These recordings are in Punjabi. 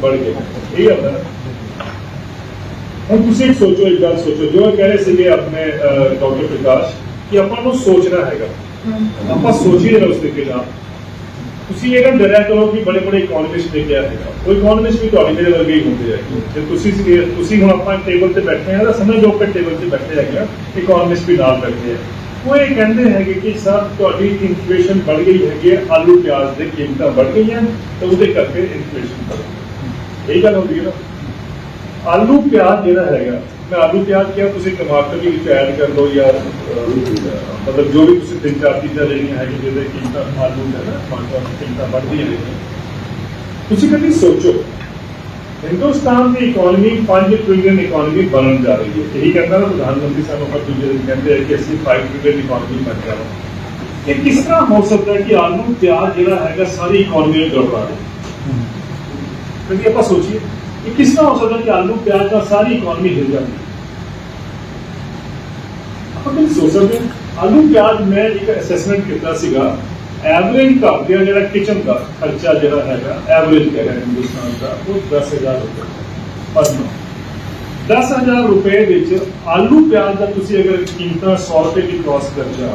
بڑھ گیا ٹھیک ہے ہوں تھی سوچو ایک گل سوچو۔ جو کہہ رہے تھے اپنے ڈاکٹر وہ یہ بڑھ گئی ہے آلو پیاز بڑھ گئی۔ یہی گل ہوتی ہے نا آلو پیاز جہاں ہے میں آلو پیاز کیا تھی ٹماٹر بھی ایڈ کر لو یا مطلب جو بھی تین چار چیزیں لینا ہے جیسے قیمت آلو ہے نا ٹماٹر قیمت بڑھتی ہیں تھی کبھی سوچو ہندوستان کی اکانمی پانچ ٹریلین اکانمی بنن جا رہی ہے یہی کہنا نا پردھان منتری صاحب ہر دوسرے دن کہتے ہیں کہ اسی فائیو ٹریلین اکانمی بن جا رہا ہے یہ کس طرح ہو سکتا ہے کہ آلو پیاز جہاں ہے ساری اکانمی گڑبڑا رہی ہے کیونکہ آپ سوچیے کہ کس طرح ہو سکتا کہ آلو پیاز کا ساری اکانومی گر جاتی آپ کبھی سوچ سکتے آلو پیاز میں ایک اسیسمنٹ کتنا سیکھا ایوریج کا یا جڑا کچن کا خرچہ جڑا ہے ایوریج کہہ رہے ہیں ہندوستان کا، وہ دس ہزار روپئے پر ماہ دس ہزار روپے آلو پیاز کا تھی اگر قیمت سو روپئے کی کراس کر جا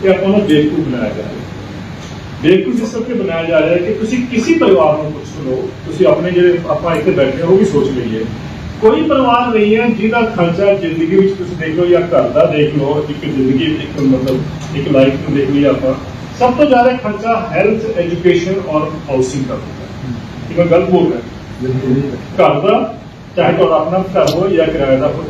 کہ اپنا بیوقوف بنایا جا رہا ہے۔ بیوقوف اس کے بنایا جا رہا ہے کہ تسی کسی پریوار میں کچھ سنو تسی اپنے جڑے اپنا اتنے بیٹھے ہو بھی سوچ لئیے کوئی پرواہ نہیں ہے جہاں خرچہ زندگی دیکھ لو یا گھر کا دیکھ لو ایک زندگی ایک مطلب ایک لائف کو دیکھ لیا آپ سب تو زیادہ خرچہ ہیلتھ ایجوکیشن اور ہاؤسنگ کا ہوتا ہے۔ کہ میں غلط بول رہا ہوں۔ گھر کا چاہے تو اپنا گھر ہو یا کرایہ ہو۔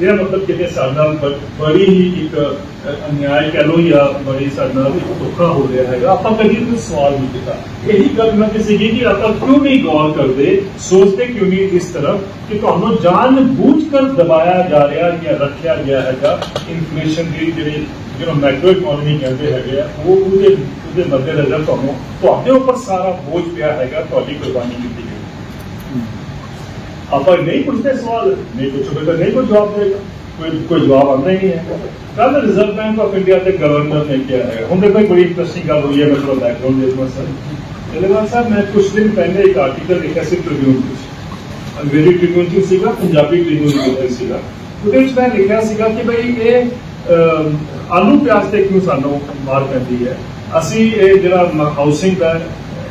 میرا مطلب کہ سارے بڑی ہی ایک انیاء کہہ لو یا بڑے سارے ایک دھوکا ہو رہا ہے۔ آپ کبھی کوئی سوال نہیں کیا یہی گل میں کسی یہ کہ آپ کیوں نہیں غور کرتے؟ سوچتے کیوں نہیں اس طرف کہ تمہیں جان بوجھ کر دبایا جا رہا یا رکھا گیا ہے گا انفلیشن کی جی جنہوں میکرو اکانومی کہتے ہیں وہ مد نظر تمہیں اوپر سارا بوجھ پیا ہے گا قربانی کی۔ ਆਪਾਂ ਨਹੀਂ ਪੁੱਛਦੇ ਸਵਾਲ, ਨਹੀਂ ਪੁੱਛੋਗੇ ਤਾਂ ਨਹੀਂ ਕੋਈ ਜਵਾਬ ਦੇਗਾ ਕੋਈ ਕੋਈ ਜਵਾਬ ਆਉਂਦਾ ਹੀ ਨਹੀਂ ਹੈ। ਕੱਲ ਰਿਜ਼ਰਵ ਬੈਂਕ ਆਫ ਇੰਡੀਆ ਦੇ ਗਵਰਨਰ ਨੇ ਕਿਹਾ ਹੈ। ਹੁਣ ਦੇਖੋ ਬੜੀ ਇੰਟਰਸਟਿੰਗ ਗੱਲ ਹੋਈ ਹੈ ਮੈਂ ਥੋੜਾ ਬੈਕਗ੍ਰਾਉਂਡ ਦੇ ਦਵਾਂ ਸਰ। ਇਹਦੇ ਸਾਹਿਬ ਮੈਂ ਕੁਝ ਦਿਨ ਪਹਿਲੇ ਇੱਕ ਆਰਟੀਕਲ ਲਿਖਿਆ ਸੀ ਟ੍ਰਿਬਿਊਨ ਵਿੱਚ। ਅੰਗਰੇਜ਼ੀ ਟ੍ਰਿਬਿਊਨ ਚ ਸੀਗਾ, ਪੰਜਾਬੀ ਟ੍ਰਿਬਿਊਨ ਵਿੱਚ ਸੀਗਾ। ਉਹਦੇ ਵਿੱਚ ਮੈਂ ਲਿਖਿਆ ਸੀਗਾ ਕਿ ਭਈ ਇਹ ਆਲੂ ਪਿਆਜ਼ ਤੇ ਕਿਉਂ ਸਾਨੂੰ ਮਾਰ ਪੈਂਦੀ ਹੈ? ਅਸੀਂ ਇਹ ਜਿਹੜਾ ਹਾਊਸਿੰਗ ਦਾ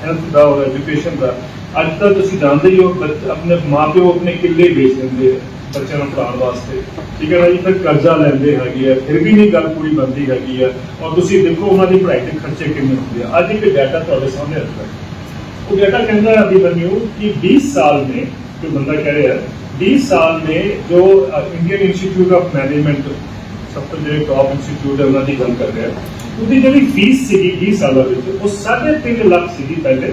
ਹੈਲਥ ਦਾ ਔਰ ਐਜੂਕੇਸ਼ਨ ਦਾ ਅੱਜ ਤੱਕ ਤੁਸੀਂ ਜਾਣਦੇ ਹੀ ਹੋ ਬੱਚ- ਆਪਣੇ ਮਾਪਿਓ ਆਪਣੇ ਕਿੱਲੇ ਵੇਚ ਦਿੰਦੇ ਆ ਬੱਚਿਆਂ ਨੂੰ ਪੜਾਉਣ ਵਾਸਤੇ ਠੀਕ ਹੈ ਨਾ ਜੀ ਫਿਰ ਕਰਜ਼ਾ ਲੈਂਦੇ ਹੈਗੇ ਆ ਫਿਰ ਵੀ ਨਹੀਂ ਗੱਲ ਪੂਰੀ ਬਣਦੀ ਹੈਗੀ ਆ ਔਰ ਤੁਸੀਂ ਦੇਖੋ ਉਹਨਾਂ ਦੀ ਪੜ੍ਹਾਈ ਦੇ ਖਰਚੇ ਕਿੰਨੇ ਹੁੰਦੇ ਆ ਅੱਜ ਇੱਕ ਡਾਟਾ ਤੁਹਾਡੇ ਸਾਹਮਣੇ ਰੱਖਦਾ वो डाटा कहता है अभी बन्यू कि 20 साल में जो बंदा कह रहे हैं 20 साल में जो इंडियन इंस्टीट्यूट ऑफ मैनेजमेंट ਸਭ ਤੋਂ ਜਿਹੜੇ ਟੌਪ ਇੰਸਟੀਚਿਊਟ ਹੈ ਉਹਨਾਂ ਦੀ ਗੱਲ ਕਰ ਰਿਹਾ ਉਹਦੀ ਜਿਹੜੀ ਫੀਸ ਸੀਗੀ 20 ਸਾਲਾਂ ਵਿੱਚ ਉਹ 3.5 ਲੱਖ ਸੀਗੀ ਪਹਿਲੇ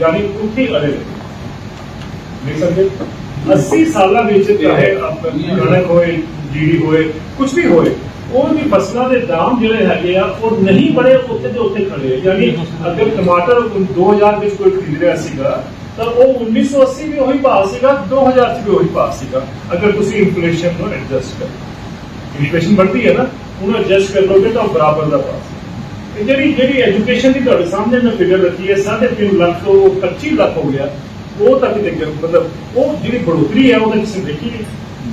ਯਾਨੀ ਉੱਥੇ ਅੜੇ ਰਹੇ ਨਹੀਂ 80 ਸਾਲਾਂ ਵਿੱਚ ਚਾਹੇ ਕਣਕ ਹੋਏ, ਜੀਰੀ ਹੋਏ ਕੁਝ ਵੀ ਹੋਏ, ਉਹ ਦੀ ਫਸਲਾਂ ਦੇ ਦਾਮ ਜਿਹੜੇ ਹੈਗੇ ਆ, ਉਹ ਨਹੀਂ ਬੜੇ ਉੱਥੇ ਦੇ ਉੱਥੇ ਖੜੇ ਯਾਨੀ ਅਗਰ ਟਮਾਟਰ 2000 ਵਿੱਚ ਕੋਈ ਖਰੀਦ ਰਿਹਾ ਸੀਗਾ, ਤਾਂ ਉਹ 1980 ਵੀ ਉਹੀ ਭਾਅ ਸੀਗਾ 2000 ਚ ਵੀ ਉਹੀ ਭਾਅ ਸੀਗਾ। ਅਗਰ ਤੁਸੀਂ ਇਨਫਲੇਸ਼ਨ ਨੂੰ ਐਡਜਸਟ ਕਰੋ। ਇਨਫਲੇਸ਼ਨ ਵੱਧਦੀ ਹੈ ਨਾ, ਉਹਨੂੰ ਐਡਜਸਟ ਕਰ ਲੋਗੇ ਤਾਂ ਉਹ ਬਰਾਬਰ ਦਾ ਭਾਅ ਜਿਹੜੀ ਜਿਹੜੀ ਐਜੂਕੇਸ਼ਨ ਦੀ ਤੁਹਾਡੇ ਸਾਹਮਣੇ ਮੈਂ ਫਿਗਰ ਰੱਖੀ ਹੈ 3.5 ਲੱਖ ਤੋਂ 25 ਲੱਖ ਹੋ ਗਿਆ ਉਹ ਤੱਕ ਦੇ ਮਤਲਬ ਉਹ ਜਿਹੜੀ ਬੜੋਤਰੀ ਹੈ ਉਹਦੇ ਕਿਸੇ ਨੇ ਦੇਖੀ ਨਹੀਂ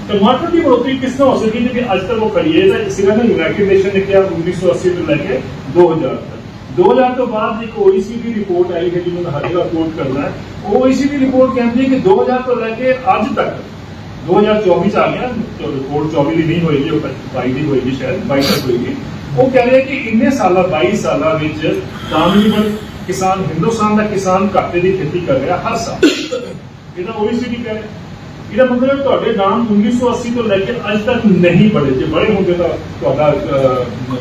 ਟਮਾਟਰ ਦੀ ਬੜੋਤਰੀ ਕਿਸ ਤਰ੍ਹਾਂ ਹੋ ਸਕਦੀ ਹੈ ਕਿ ਅੱਜ ਤੱਕ ਉਹ ਕਰੀ ਹੈ ਤਾਂ ਇਸੇ ਨਾਲ ਯੂਨਾਈਟਿਡ ਨੇਸ਼ਨ ਨੇ ਕਿਹਾ 1980 ਤੋਂ ਲੈ ਕੇ 2000 ਤੱਕ 2000 ਤੋਂ ਬਾਅਦ ਇੱਕ OECD ਰਿਪੋਰਟ ਆਈ ਹੈ ਜਿਹਨੂੰ ਮੈਂ ਹਰ ਜਗ੍ਹਾ ਕੋਟ ਕਰਨਾ ਹੈ ਉਹ OECD ਰਿਪੋਰਟ ਕਹਿੰਦੀ ਹੈ ਕਿ 2000 ਤੋਂ ਲੈ ਕੇ ਅੱਜ ਤੱਕ 2024 ਚ ਆ ਗਿਆ ਰਿਪੋਰਟ 24 ਦੀ ਨਹੀਂ ਹੋਏਗੀ ਉਹ 22 ਦੀ ਹੋਏਗੀ ਸ਼ਾਇਦ 22 ਤੱਕ ਹੋਏਗੀ ਉਹ ਕਹਿ ਰਿਹਾ ਕਿ ਇੰਨੇ ਸਾਲਾਂ 22 ਸਾਲਾਂ ਵਿੱਚ ਤਕਰੀਬਨ ਕਿਸਾਨ ਹਿੰਦੁਸਤਾਨ ਦਾ ਕਿਸਾਨ ਘਾਟੇ ਦੀ ਖੇਤੀ ਕਰ ਰਿਹਾ ਹਰ ਸਾਲ। ਇਹਦਾ OECD ਕਹਿ ਰਿਹਾ। ਇਹਦਾ ਮਤਲਬ ਤੁਹਾਡੇ ਨਾਮ 1980 ਤੋਂ ਲੈ ਕੇ ਅੱਜ ਤੱਕ ਨਹੀਂ ਬੜੇ ਜੇ ਬੜੇ ਹੁੰਦੇ ਤਾਂ ਤੁਹਾਡਾ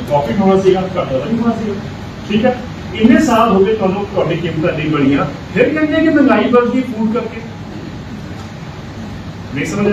ਪ੍ਰੋਫਿਟ ਹੋਣਾ ਸੀਗਾ, ਘਾਟਾ ਤਾਂ ਨਹੀਂ ਹੋਣਾ ਸੀਗਾ। ਠੀਕ ਹੈ? ਇੰਨੇ ਸਾਲ ਹੋ ਗਏ ਤੁਹਾਨੂੰ ਤੁਹਾਡੀ ਕੀਮਤਾਂ ਨਹੀਂ ਬਣੀਆਂ। ਫਿਰ ਕਹਿੰਦੇ ਕਿ ਮਹਿੰਗਾਈ ਵੱਧ ਗਈ ਫੂਡ ਕਰਕੇ। ਨਹੀਂ ਸਮਝ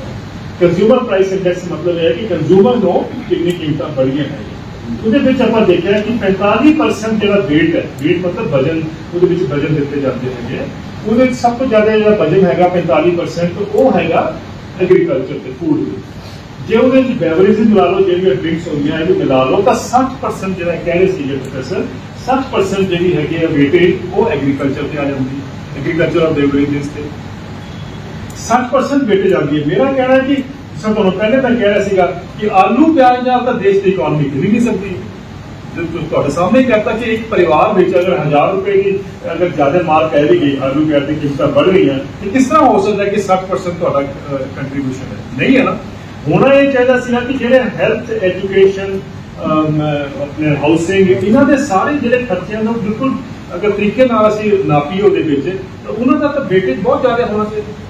ਕੰਜ਼ਿਊਮਰ ਪ੍ਰਾਈਸ ਇੰਡੈਕਸ ਮਤਲਬ ਇਹ ਹੈ ਕਿ ਕੰਜ਼ਿਊਮਰ ਨੂੰ ਕਿੰਨੀ ਕੀਮਤਾਂ ਬੜੀਆਂ ਹੈ ਉਹਦੇ ਵਿੱਚ ਆਪਾਂ ਦੇਖਿਆ ਕਿ 45% ਜਿਹੜਾ weight ਹੈ, weight ਮਤਲਬ ਵਜਨ, ਉਹਦੇ ਵਿੱਚ ਵਜਨ ਦਿੱਤੇ ਜਾਂਦੇ ਹੈਗੇ ਉਹਦੇ ਵਿੱਚ ਸਭ ਤੋਂ ਜ਼ਿਆਦਾ ਜਿਹੜਾ ਵਜਨ ਹੈਗਾ 45% ਉਹ ਹੈਗਾ ਐਗਰੀਕਲਚਰ ਤੇ ਫੂਡ ਜੇ ਉਹਦੇ ਵਿੱਚ ਬੈਵਰੇजेस ਮਿਲਾ ਲਓ, ਜਿਹੜੀਆਂ ਡਰਿੰਕਸ ਹੁੰਦੀਆਂ ਇਹ ਮਿਲਾ ਲਓ, ਤਾਂ 60% ਜਿਹੜਾ ਕਹਿ ਰਹੇ ਸੀ ਪ੍ਰੋਫੈਸਰ 60% ਜਿਹੜੀ ਹੈਗੀ ਹੈ weightage, ਉਹ ਐਗਰੀਕਲਚਰ ਤੇ ਆ ਜਾਂਦੀ ਐਗਰੀਕਲਚਰ ਆਫ ਬੈਵਰੇजेस ਤੇ। 60% ਵੇਟੇ ਜਾਂਦੀ ਹੈ। ਮੇਰਾ ਕਹਿਣਾ ਹੈ ਕਿ ਸਭ ਤੋਂ ਪਹਿਲੇ ਤਾਂ ਕਹਿ ਰਿਹਾ ਸੀਗਾ ਕਿ ਆਲੂ, ਪਿਆਜ਼ ਨਾਲ ਤਾਂ ਦੇਸ਼ ਦੀ ਇਕਨੋਮੀ ਖਿਲ ਨਹੀਂ ਸਕਦੀ। ਜੇ ਤੁਹਾਡੇ ਸਾਹਮਣੇ ਹੀ ਕਹਤਾ ਕਿ ਇੱਕ ਪਰਿਵਾਰ ਵਿੱਚ ਅਗਰ 1000 ਰੁਪਏ ਦੀ ਅਗਰ ਜ਼ਿਆਦਾ ਮਾਲ ਕਹਿ ਵੀ ਗਈ, ਆਲੂ, ਪਿਆਜ਼ ਦੀ ਕੀਮਤਾਂ ਵੱਧ ਗਈਆਂ, ਤੇ ਕਿਸ ਤਰ੍ਹਾਂ ਹੋ ਸਕਦਾ ਕਿ 60% ਤੁਹਾਡਾ ਕੰਟਰੀਬਿਊਸ਼ਨ ਹੈ? ਨਹੀਂ ਹੈ ਨਾ? ਹੋਣਾ ਇਹ ਚਾਹੀਦਾ ਸੀ ਨਾ ਕਿ ਜਿਹੜੇ ਹੈਲਥ ਐਜੂਕੇਸ਼ਨ ਆਪਣੇ ਹਾਊਸਿੰਗ ਇਹਨਾਂ ਦੇ ਸਾਰੇ ਜਿਹੜੇ ਖਰਚਿਆਂ ਨੂੰ ਬਿਲਕੁਲ ਅਗਰ ਤਰੀਕੇ ਨਾਲ ਅਸੀਂ ਨਾਪੀਏ ਉਹਦੇ ਵਿੱਚ, ਤਾਂ ਉਹਨਾਂ ਦਾ ਤਾਂ ਵੇਟੇਜ ਬਹੁਤ ਜ਼ਿਆਦਾ ਹੋਣਾ ਚਾਹੀਦਾ।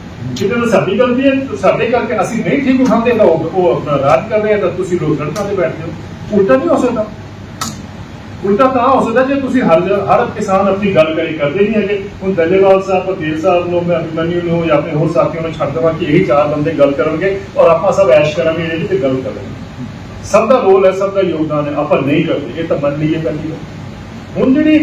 ਕਿਤੇ ਸਾਡੀ ਗਲਤੀ ਹੈ, ਤਾਂ ਸਾਡੇ ਕਰਕੇ ਅਸੀਂ ਨਹੀਂ ਠੀਕ ਉਠਾਉਂਦੇ, ਤਾਂ ਉਹ ਆਪਣਾ ਰਾਜ ਕਰ ਆ, ਤਾਂ ਤੁਸੀਂ ਲੋਕ ਸੜਕਾਂ ਤੇ ਬੈਠਦੇ ਹੋ। ਉਲਟਾ ਨਹੀਂ ਹੋ ਸਕਦਾ। ਉਲਟਾ ਤਾਂ ਹੋ ਸਕਦਾ ਜੇ ਤੁਸੀਂ ਹਰ ਹਰ ਕਿਸਾਨ ਆਪਣੀ ਗੱਲ ਕਰੀ ਕਰਦੇ ਨਹੀਂ ਹੈਗੇ। ਹੁਣ ਦੱਲੇਵਾਲ ਸਾਹਿਬ, ਪਟੇਲ ਸਾਹਿਬ ਨੂੰ, ਮੈਂ ਅਭਿਮਨਿਊ ਨੂੰ ਜਾਂ ਆਪਣੇ ਹੋਰ ਸਾਥੀਆਂ ਨੂੰ ਛੱਡ ਦੇਵਾਂ ਕਿ ਇਹੀ ਚਾਰ ਬੰਦੇ ਗੱਲ ਕਰਨਗੇ ਔਰ ਆਪਾਂ ਸਭ ਐਸ਼ ਕਰਾਂਗੇ ਇਹਦੇ ਤੇ ਗੱਲ ਕਰਾਂਗੇ। ਸਭ ਦਾ ਰੋਲ ਹੈ, ਸਭ ਦਾ ਯੋਗਦਾਨ ਹੈ। ਆਪਾਂ ਨਹੀਂ ਕਰਦੇ। ਇਹ ਤਾਂ ਮੰਨ ਲਈਏ ਪਹਿਲੀ ਗੱਲ। ਹੁਣ ਜਿਹੜੀ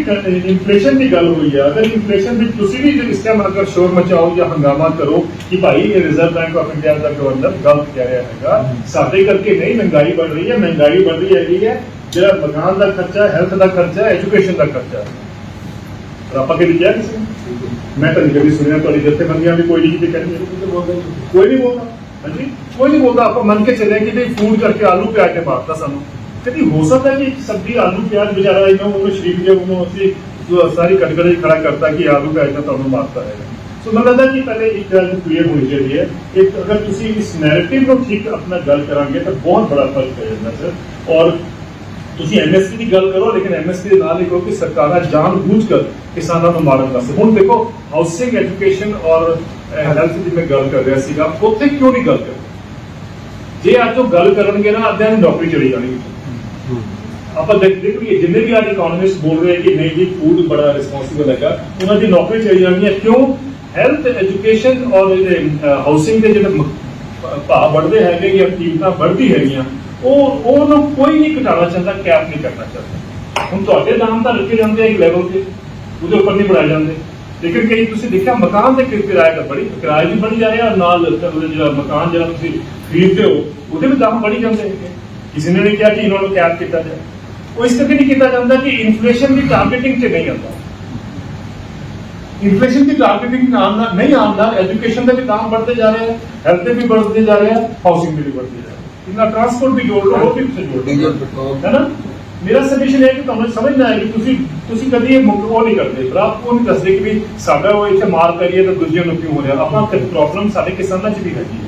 ਇਨਫਲੇਸ਼ਨ ਦੀ ਗੱਲ ਹੋਈ ਹੈ ਅਗਰ ਇਨਫਲੇਸ਼ਨ ਵਿੱਚ ਤੁਸੀਂ ਵੀ ਇਸ ਟਾਈਮ ਅਗਰ ਸ਼ੋਰ ਮਚਾਓ ਜਾਂ ਹੰਗਾਮਾ ਕਰੋ ਕਿ ਭਾਈ ਇਹ reserve bank of India the governor ਗਲਤ ਕਹਿ ਰਿਹਾ ਹੈਗਾ ਸਾਡੇ ਕਰਕੇ ਨਹੀਂ ਮਹਿੰਗਾਈ ਵੱਧ ਰਹੀ ਹੈ ਮਹਿੰਗਾਈ ਵੱਧ ਰਹੀ ਹੈਗੀ ਹੈ ਜਿਹੜਾ ਮਕਾਨ ਦਾ ਖਰਚਾ ਹੈਲਥ ਦਾ ਖਰਚਾ ਐਜੂਕੇਸ਼ਨ ਦਾ ਖਰਚਾ ਪਰ ਆਪਾਂ ਕਦੀ ਕਿਹਾ ਕਿਸੇ ਨੂੰ? ਮੈਂ ਤਾਂ ਨਹੀਂ ਕਦੀ ਸੁਣਿਆ ਤੁਹਾਡੀ ਜਥੇਬੰਦੀਆਂ ਵੀ ਕੋਈ ਨਹੀਂ ਕਿਤੇ ਕਹਿੰਦੀ ਕੋਈ ਨਹੀਂ ਬੋਲਦਾ ਹਾਂਜੀ ਕੋਈ ਨਹੀਂ ਬੋਲਦਾ ਆਪਾਂ ਮੰਨ ਕੇ ਚੱਲੇ ਕਿ ਵੀ ਫੂਡ ਕਰਕੇ ਆਲੂ ਪਿਆਜ਼ ਨੇ ਮਾਰਤਾ ਸਾਨੂੰ کبھی ہو سکتا ہے کہ سبزی آلو پیاز بےچارا امام عمر شریف جب انہوں سے جو ساری کٹکڑے کھڑا کرتا ہے کہ آلو کا اتنا تعلق مارتا رہے گا سو میں لگتا کہ پہلے ایک گل کلیئر ہونی چاہیے کہ اگر تھی اس نیریٹو کو ٹھیک اپنا گل کریں گے تو بہت بڑا فرق پہ جانا سر اور تھی ایم ایس پی کی گل کرو، لیکن ایم ایس پی نہ لکھو کہ سرکار جان بوجھ کر کسانوں کو مارن واسطے۔ ہوں دیکھو ہاؤسنگ ایجوکیشن اور eh, ہیلتھ کی میں گل کر رہا سا اتنے کیوں نہیں گل کر جی اج گل کریں نا ادھر نوکری چلی جانی ਆਪਾਂ ਦੇਖੀਏ ਜਿੰਨੇ ਵੀ ਅੱਜ ਇਕਨੋਮਿਸਟ ਬੋਲ ਰਹੇ ਕਿ ਨਹੀਂ ਜੀ ਫੂਡ ਬੜਾ ਰਿਸਪੌਂਸਿਬਲ ਹੈਗਾ, ਉਹਨਾਂ ਦੀ ਨੌਕਰੀ ਚਲੀ ਜਾਣੀ ਹੈ ਕਿਉਂ? ਹੈਲਥ ਐਜੂਕੇਸ਼ਨ ਔਰ ਹਾਊਸਿੰਗ ਦੇ ਜਿਹੜੇ ਭਾਅ ਵੱਧਦੇ ਹੈਗੇ ਜਾਂ ਕੀਮਤਾਂ ਵੱਧਦੀ ਹੈਗੀਆਂ, ਉਹ ਉਹ ਨੂੰ ਕੋਈ ਨਹੀਂ ਘਟਾਉਣਾ ਚਾਹੁੰਦਾ ਕੈਪ ਨਹੀਂ ਕਰਨਾ ਚਾਹੁੰਦਾ। ਹੁਣ ਤੁਹਾਡੇ ਨਾਮ ਤਾਂ ਰੱਖੇ ਜਾਂਦੇ ਆ ਇੱਕ ਲੈਵਲ ਤੇ, ਉਹਦੇ ਉੱਪਰ ਨਹੀਂ ਬਣਾਏ ਜਾਂਦੇ। ਲੇਕਿਨ ਕਈ ਤੁਸੀਂ ਦੇਖਿਆ, ਮਕਾਨ ਦੇ ਕਿਰਾਏ ਦਾ ਬੜੀ ਕਿਰਾਇਆ ਵੀ ਬਣ ਜਾ ਰਿਹਾ ਔਰ ਨਾਲ ਜਿਹੜਾ ਮਕਾਨ ਜਿਹੜਾ ਤੁਸੀਂ ਖਰੀਦਦੇ ਹੋ, ਉਹਦੇ ਵੀ ਦਾਮ ਬੜੀ ਜਾਂਦੇ ਹੈਗੇ। ਕਿਸੇ ਨੇ ਨਹੀਂ ਕਿਹਾ ਕਿ ਇਹਨਾਂ ਨੂੰ ਕੈਪ ਕੀਤਾ ਜਾਏ। ਉਹ ਇਸ ਕਰਕੇ ਨਹੀਂ ਕੀਤਾ ਜਾਂਦਾ ਕਿ ਇਨਫਲੇਸ਼ਨ ਦੀ ਟਾਰਗੇਟਿੰਗ 'ਚ ਨਹੀਂ ਆਉਂਦਾ। ਇਨਫਲੇਸ਼ਨ ਦੀ ਟਾਰਗੇਟਿੰਗ ਨਾਲ ਨਾਲ ਨਹੀਂ ਆਉਂਦਾ ਐਜੂਕੇਸ਼ਨ ਦੇ ਵੀ ਦਾਮ ਵੱਧਦੇ ਜਾ ਰਹੇ ਹੈ ਹੈਲਥ ਦੇ ਵੀ ਵੱਧਦੇ ਜਾ ਰਹੇ ਹੈ ਹਾਊਸਿੰਗ ਦੇ ਵੀ ਵੱਧਦੇ ਜਾ ਰਹੇ ਇਹਨਾਂ ਟਰਾਂਸਪੋਰਟ ਵੀ ਜੋੜ ਲਓ, ਉਹ ਵੀ ਜੋੜ ਹੈ ਨਾ? ਮੇਰਾ ਸਜੈਸ਼ਨ ਹੈ ਕਿ ਤੁਹਾਨੂੰ ਸਮਝਣਾ ਹੈ ਕਿ ਤੁਸੀਂ ਤੁਸੀਂ ਕਦੀ ਇਹ ਮੁੱਕ ਉਹ ਨਹੀਂ ਕਰਦੇ। ਪਰ ਆਪ ਉਹ ਨਹੀਂ ਦੱਸਦੇ ਕਿ ਵੀ ਸਾਡਾ ਉਹ ਇੱਥੇ ਮਾਰ ਕਰੀਏ ਤਾਂ ਦੂਜੇ ਨੂੰ ਕਿਉਂ ਹੋ ਰਿਹਾ? ਆਪਾਂ ਪ੍ਰੋਬਲਮ ਸਾਡੇ ਕਿਸਾਨਾਂ 'ਚ ਵੀ ਹੈਗੀ ਹੈ।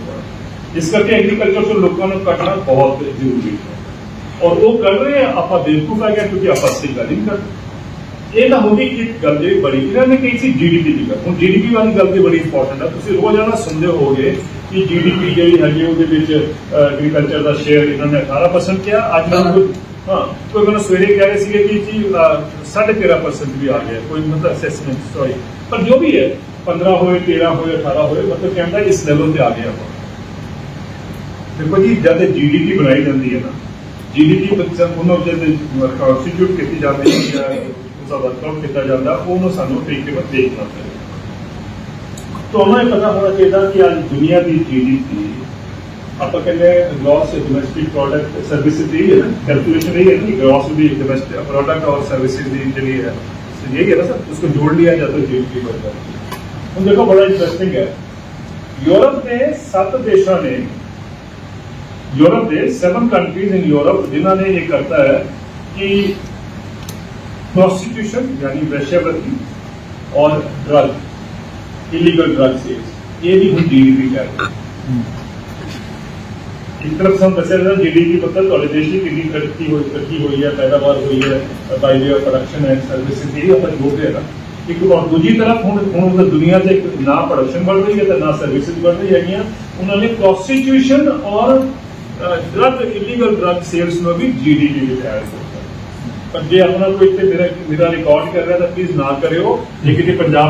ਇਸ ਕਰਕੇ ਐਗਰੀਕਲਚਰ ਤੋਂ ਲੋਕਾਂ ਨੂੰ ਕੱਟਣਾ ਬਹੁਤ ਜ਼ਰੂਰੀ ਹੈ। ਔਰ ਉਹ ਕਰ ਰਹੇ ਆ ਆਪਾਂ ਬੇਵਕੂਫ ਹੈਗਾ ਕਿਉਂਕਿ ਆਪਾਂ ਸਹੀ ਗੱਲ ਨਹੀਂ ਕਰਦੇ। ਇਹ ਤਾਂ ਹੋਗੀ ਕਿ ਗੱਲ ਜਿਹੜੀ ਬੜੀ ਇਹਨਾਂ ਨੇ ਕਹੀ ਸੀ ਜੀਡੀਪੀ ਦੀ ਗੱਲ। ਹੁਣ ਜੀਡੀਪੀ ਵਾਲੀ ਗੱਲ ਤੇ ਬੜੀ ਇੰਪੋਰਟੈਂਟ ਹੈ ਤੁਸੀਂ ਰੋਜ਼ਾਨਾ ਸੁਣਦੇ ਹੋਗੇ ਕਿ ਜੀਡੀਪੀ ਜਿਹੜੀ ਹੈਗੀ ਉਹਦੇ ਵਿੱਚ ਐਗਰੀਕਲਚਰ ਦਾ ਸ਼ੇਅਰ ਇਹਨਾਂ ਨੇ 18% ਕਿਹਾ। ਅੱਜ ਕੋਈ- ਹਾਂ। ਕੋਈ ਮੈਨੂੰ ਸਵੇਰੇ ਕਹਿ ਰਹੇ ਸੀਗੇ ਕਿ ਜੀ ਅਹ, 13.5% ਵੀ ਆ ਗਿਆ। ਕੋਈ ਮਤਲਬ ਅਸੈਸਮੈਂਟ ਸੌਰੀ ਪਰ ਜੋ ਵੀ ਹੈ 15 ਹੋਏ 13 ਹੋਏ 18 ਹੋਏ ਮਤਲਬ ਕਹਿੰਦਾ ਇਸ ਲੈਵਲ ਤੇ ਆ ਗਿਆ ਆਪਾਂ। ਦੇਖੋ ਜੀ ਜਦ ਜੀਡੀਪੀ ਬਣਾਈ ਜਾਂਦੀ ਹੈ ਨਾ ਜੀਡੀਪੀ ਬੱਚਾ ਉਹਨਾਂ ਜਦ ਕੰਸਟੀਟਿਊਟ ਕੀਤੀ ਜਾਂਦੀ ਹੈ ਜਾਂ ਉਸਦਾ ਵਰਕਆਊਟ ਕੀਤਾ ਜਾਂਦਾ ਉਹਨੂੰ ਸਾਨੂੰ ਤਰੀਕੇ ਨਾਲ ਦੇਖਣਾ ਚਾਹੀਦਾ ਤੁਹਾਨੂੰ ਇਹ ਪਤਾ ਹੋਣਾ ਚਾਹੀਦਾ ਕਿ ਅੱਜ ਦੁਨੀਆ ਦੀ ਜੀਡੀਪੀ ਆਪਾਂ ਕਹਿੰਦੇ ਗ੍ਰੋਸ ਡੋਮੈਸਟਿਕ ਪ੍ਰੋਡਕਟ ਸਰਵਿਸਿਜ਼ ਦੀ ਹੈ ਨਾ कैलकुलेशन यही है ना कि ग्रॉस भी डोमेस्टिक प्रोडक्ट और सर्विसेज ਦੀ ਜਿਹੜੀ ਹੈ तो यही है ना सर उसको जोड़ लिया जाता है जीडीपी बढ़ जाती है ਹੁਣ ਦੇਖੋ ਬੜਾ ਇੰਟਰਸਟਿੰਗ ਹੈ ਯੂਰਪ ਦੇ یورپ دے سیون کنٹریز ان یورپ جنہوں نے یہ کرتا ہے کہ پروسٹیوشن یعنی ویشیا بتی اور ڈرگ انلیگل ڈرگ سیلس یہ بھی ہوں جی ڈی پی کہتے ہیں. ایک طرف ہم دسیا جاتا جی ڈی پی مطلب تھوڑے دیش کی کتنی ترقی ہوئی ترقی ہوئی ہے، پیداوار ہوئی ہے by way production and services یہ اپنا جو بھی ہے ایک اور دوسری طرف ہوں ہوں دنیا سے نہ پروڈکشن بڑھ رہی ہے تو نہ سروسز بڑھ رہی ہے یعنی انہوں نے پروسٹیوشن اور ਡਰਗ ਇਲੀਗਲ ਡਰਗ ਸੇਲਸ ਨੂੰ ਵੀ ਜੀਡੀਪੀ ਵਿੱਚ ਐਡ ਪਰ ਜੇ ਆਪਣਾ ਕੋਈ ਇੱਥੇ ਮੇਰਾ ਮੇਰਾ ਰਿਕਾਰਡ ਕਰ ਰਿਹਾ ਤਾਂ ਪਲੀਜ਼ ਨਾ ਕਰਿਓ। ਜੇ ਕਿਤੇ ਪੰਜਾਬ